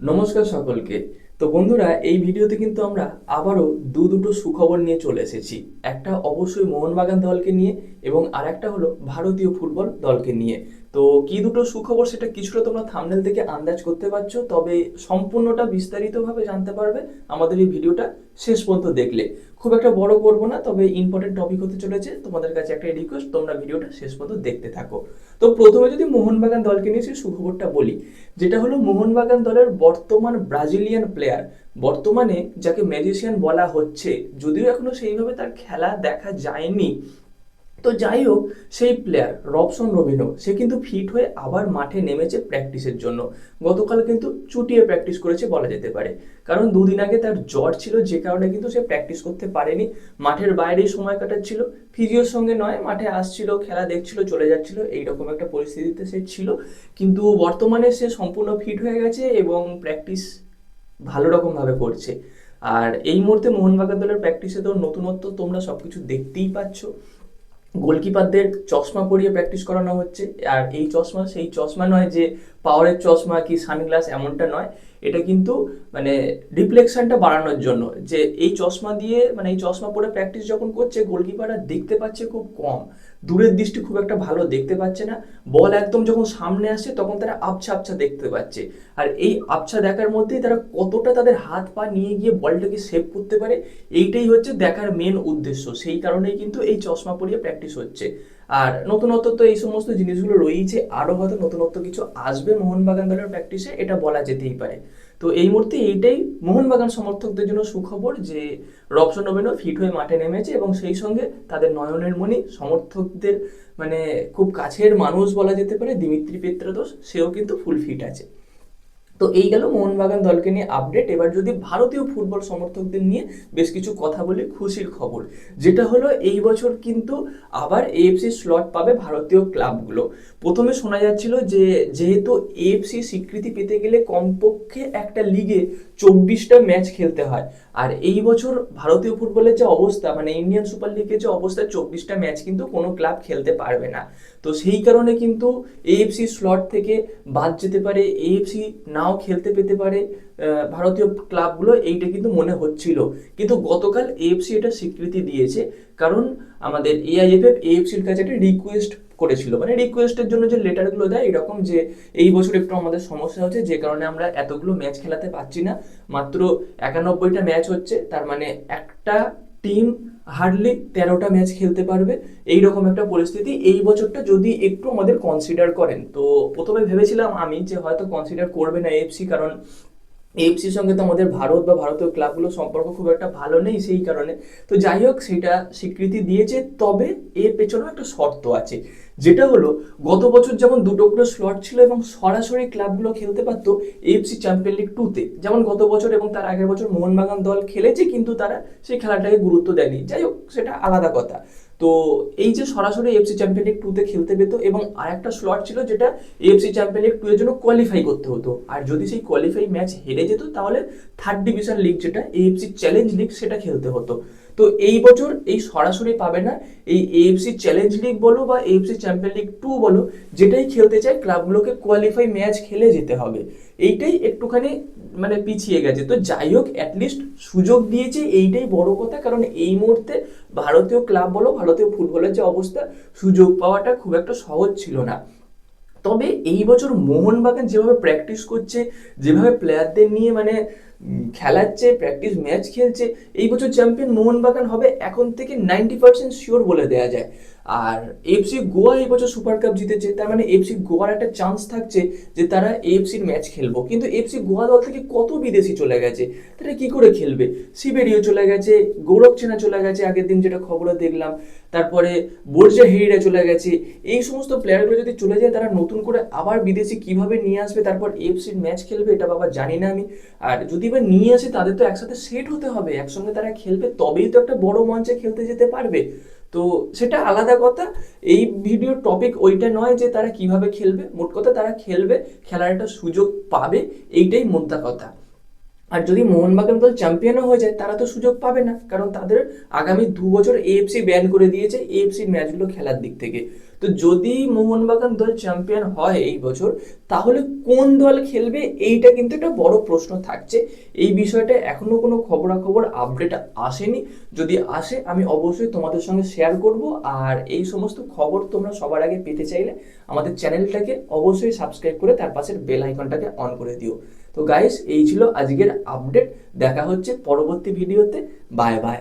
নমস্কার সকলকে। তো বন্ধুরা, এই ভিডিওতে কিন্তু আমরা আবারও দু দুটো সুখবর নিয়ে চলে এসেছি। একটা অবশ্যই মোহনবাগান দলকে নিয়ে এবং আরেকটা হলো ভারতীয় ফুটবল দলকে নিয়ে। তো কি দুটো সুখবর সেটা কিছুটা তোমরা থামনেল থেকে আন্দাজ করতে পারছ, তবে সম্পূর্ণটা বিস্তারিতভাবে জানতে পারবে আমাদের এই ভিডিওটা শেষ পর্যন্ত দেখলে। খুব একটা বড় করব না, তবে ইম্পর্টেন্ট টপিক হতে চলেছে, তোমাদের কাছে একটা রিকোয়েস্ট তোমরা ভিডিওটা শেষ পর্যন্ত দেখতে থাকো। তো প্রথমে যদি মোহনবাগান দলকে নিয়ে সেই সুখবরটা বলি, যেটা হলো মোহনবাগান দলের বর্তমান ব্রাজিলিয়ান প্লেয়ার বর্তমানে যাকে ম্যাজিশিয়ান বলা হচ্ছে, যদিও এখনও সেইভাবে তার খেলা দেখা যায়নি, তো যাই হোক, সেই প্লেয়ার রবসন রবিনো সে কিন্তু ফিট হয়ে আবার মাঠে নেমেছে প্র্যাকটিসের জন্য। গতকাল কিন্তু চুটিয়ে প্র্যাকটিস করেছে বলা যেতে পারে। কারণ দুদিন আগে তার জ্বর ছিল, যে কারণে কিন্তু সে প্র্যাকটিস করতে পারেনি। মাঠের বাইরেই সময় কাটাচ্ছিল। ফিজিওর সঙ্গে নয়, মাঠে আসছিল, খেলা দেখছিল, চলে যাচ্ছিল, এইরকম একটা পরিস্থিতিতে সে ছিল। কিন্তু বর্তমানে সে সম্পূর্ণ ফিট হয়ে গেছে এবং প্র্যাকটিস ভালো রকমভাবে করছে। আর এই মুহূর্তে মোহনবাগান দলের প্র্যাকটিসে তো নতুনত্ব তোমরা সব কিছু দেখতেই পাচ্ছ। গোলকিপারদের চশমা পরিয়ে প্র্যাকটিস করানো হচ্ছে। আর এই চশমা, সেই চশমা নয় যে পাওয়ারের চশমা কি সানগ্লাস এমনটা নয়। এটা কিন্তু মানে রিফ্লেকশনটা বাড়ানোর জন্য যে এই চশমা দিয়ে মানে এই চশমা পরে প্র্যাকটিস যখন করছে গোলকিপাররা দেখতে পাচ্ছে খুব কম। দূরের দৃষ্টি খুব একটা ভালো দেখতে পাচ্ছে না। বল একদম যখন সামনে আসছে তখন তারা আবছা আবছা দেখতে পাচ্ছে। আর এই আবছা দেখার মধ্যেই তারা কতটা তাদের হাত পা নিয়ে গিয়ে বলটাকে সেভ করতে পারে, এইটাই হচ্ছে দেখার মেন উদ্দেশ্য। সেই কারণেই কিন্তু এই চশমা পরিয়ে প্র্যাকটিস হচ্ছে। আর নতুনত্ব তো এই সমস্ত জিনিসগুলো রয়েছে আরও হয়তো নতুনত্ব কিছু আসবে মোহনবাগান দলের প্র্যাকটিসে এটা বলা যেতেই পারে। তো এই মুহূর্তে এইটাই মোহনবাগান সমর্থকদের জন্য সুখবর যে রবসন নবীনও ফিট হয়ে মাঠে নেমেছে এবং সেই সঙ্গে তাদের নয়নের মণি সমর্থকদের মানে খুব কাছের মানুষ বলা যেতে পারে, দিমিত্রি পেত্রাদোস সেও কিন্তু ফুল ফিট আছে। তো এই গেল মোহনবাগান দলকে নিয়ে আপডেট এবার যদি ভারতীয় ফুটবল সমর্থকদের নিয়ে বেশ কিছু কথা বলি, খুশির খবর, যেটা হলো এই বছর কিন্তু আবার এএফসি স্লট পাবে ভারতীয় ক্লাবগুলো প্রথমে শোনা যাচ্ছিল যে, যেহেতু এএফসি স্বীকৃতি পেতে গেলে কমপক্ষে একটা লিগে চব্বিশটা ম্যাচ খেলতে হয়। আর এই বছর ভারতীয় ফুটবলের যে অবস্থা মানে ইন্ডিয়ান সুপার লিগের যে অবস্থা, চব্বিশটা ম্যাচ কিন্তু কোনো ক্লাব খেলতে পারবে না। তো সেই কারণে কিন্তু এএফসি স্লট থেকে বাদ যেতে পারে এএফসি নাও খেলতে পেতে পারে ভারতীয় ক্লাবগুলো এইটা কিন্তু মনে হচ্ছিল। কিন্তু গতকাল এএফসি এটা স্বীকৃতি দিয়েছে, কারণ আমাদের এআইএফএফ এএফসির কাছে একটা রিকোয়েস্ট করেছিল। মানে রিকোয়েস্টের জন্য যে লেটারগুলো দেয়, এরকম যে এই বছর একটু আমাদের সমস্যা হচ্ছে, যে কারণে আমরা এতগুলো ম্যাচ খেলাতে পারছি না। মাত্র একানব্বইটা ম্যাচ হচ্ছে, তার মানে একটা টিম হার্ডলি তেরোটা ম্যাচ খেলতে পারবে। এই রকম একটা পরিস্থিতি। এই বছরটা যদি একটু আমাদের কনসিডার করেন, তো প্রথমে ভেবেছিলাম আমি যে হয়তো কনসিডার করবে না এফসি কারণ এফসির সঙ্গে তো আমাদের ভারত বা ভারতীয় ক্লাবগুলোর সম্পর্ক খুব একটা ভালো নেই সেই কারণে। তো যাই হোক, সেটা স্বীকৃতি দিয়েছে, তবে এর পেছনেও একটা শর্ত আছে। যেটা হলো, গত বছর যেমন দুটো করে স্লট ছিল এবং সরাসরি ক্লাবগুলো খেলতে পারতো এফসি চ্যাম্পিয়ন লিগ টুতে যেমন গত বছর এবং তার আগের বছর মোহনবাগান দল খেলেছে, কিন্তু তারা সেই খেলাটাকে গুরুত্ব দেয়নি। যাই হোক, সেটা আলাদা কথা। তো এই যে সরাসরি এফসি চ্যাম্পিয়ন লিগ টুতে খেলতে পেত এবং আরেকটা স্লট ছিল যেটা এফসি চ্যাম্পিয়ন লিগ টু এর জন্য কোয়ালিফাই করতে হতো। আর যদি সেই কোয়ালিফাই ম্যাচ হেরে যেত, তাহলে থার্ড ডিভিশন লিগ যেটা এএফসি চ্যালেঞ্জ লিগ সেটা খেলতে হতো। তো এই বছর এই সরাসরি পাবে না। এই এএফসি চ্যালেঞ্জ লিগ বলো বা এএফসি চ্যাম্পিয়ন লিগ টু বলো, যেটাই খেলতে চায়, ক্লাবগুলোকে কোয়ালিফাই ম্যাচ খেলে যেতে হবে। এইটাই একটুখানি মানে পিছিয়ে গেছে। তো যাই হোক অ্যাটলিস্ট সুযোগ দিয়েছে, এইটাই বড় কথা। কারণ এই মুহূর্তে ভারতীয় ক্লাব বলো, ভারতীয় ফুটবলের যে অবস্থা, সুযোগ পাওয়াটা খুব একটা সহজ ছিল না। তবে এই বছর মোহনবাগান যেভাবে প্র্যাকটিস করছে, যেভাবে প্লেয়ারদের নিয়ে মানে খেলাচ্ছে প্র্যাকটিস ম্যাচ খেলছে, এই বছর চ্যাম্পিয়ন মোহনবাগান হবে এখন থেকে নাইনটি পার্সেন্ট শিওর বলে দেওয়া যায়। আর এফসি গোয়া এই বছর সুপার কাপ জিতেছে, তার মানে এফসি গোয়ার একটা চান্স থাকছে যে তারা এফসির ম্যাচ খেলব। কিন্তু এফসি গোয়া দল থেকে কত বিদেশি চলে গেছে, তারা কি করে খেলবে? সিবেরিও চলে গেছে, গৌরব চেনা চলে গেছে, আগের দিন যেটা খবরে দেখলাম। তারপরে বোর্জা হেরিরা চলে গেছে। এই সমস্ত প্লেয়ারগুলো যদি চলে যায়, তারা নতুন করে আবার বিদেশি কীভাবে নিয়ে আসবে, তারপর এফসির ম্যাচ খেলবে, এটা বাবা জানি না আমি। আর যদি বা নিয়ে আসে, তাদের তো একসাথে সেট হতে হবে, একসঙ্গে তারা খেলবে, তবেই তো একটা বড় মঞ্চে খেলতে যেতে পারবে। তো সেটা আলাদা কথা। এই ভিডিওর টপিক ওইটা নয় যে তারা কীভাবে খেলবে, মোট কথা তারা খেলবে, খেলার একটা সুযোগ পাবে, এইটাই মোদ্দা কথা। আর যদি মোহনবাগান দল চ্যাম্পিয়নও হয়ে যায়, তারা তো সুযোগ পাবে না। কারণ তাদের আগামী দু বছর এএফসি ব্যান করে দিয়েছে এএফসি ম্যাচগুলো খেলার দিক থেকে। তো যদি মোহনবাগান দল চ্যাম্পিয়ন হয় এই বছর, তাহলে কোন দল খেলবে? এইটা কিন্তু একটা বড় প্রশ্ন থাকছে। এই বিষয়টা এখনও কোনো খবরাখবর আপডেট আসেনি। যদি আসে, আমি অবশ্যই তোমাদের সঙ্গে শেয়ার করব। আর এই সমস্ত খবর তোমরা সবার আগে পেতে চাইলে আমাদের চ্যানেলটাকে অবশ্যই সাবস্ক্রাইব করে তার পাশের বেল আইকনটাকে অন করে দিও। তো গাইস এই ছিল আজকের আপডেট দেখা হচ্ছে পরবর্তী ভিডিওতে বাই বাই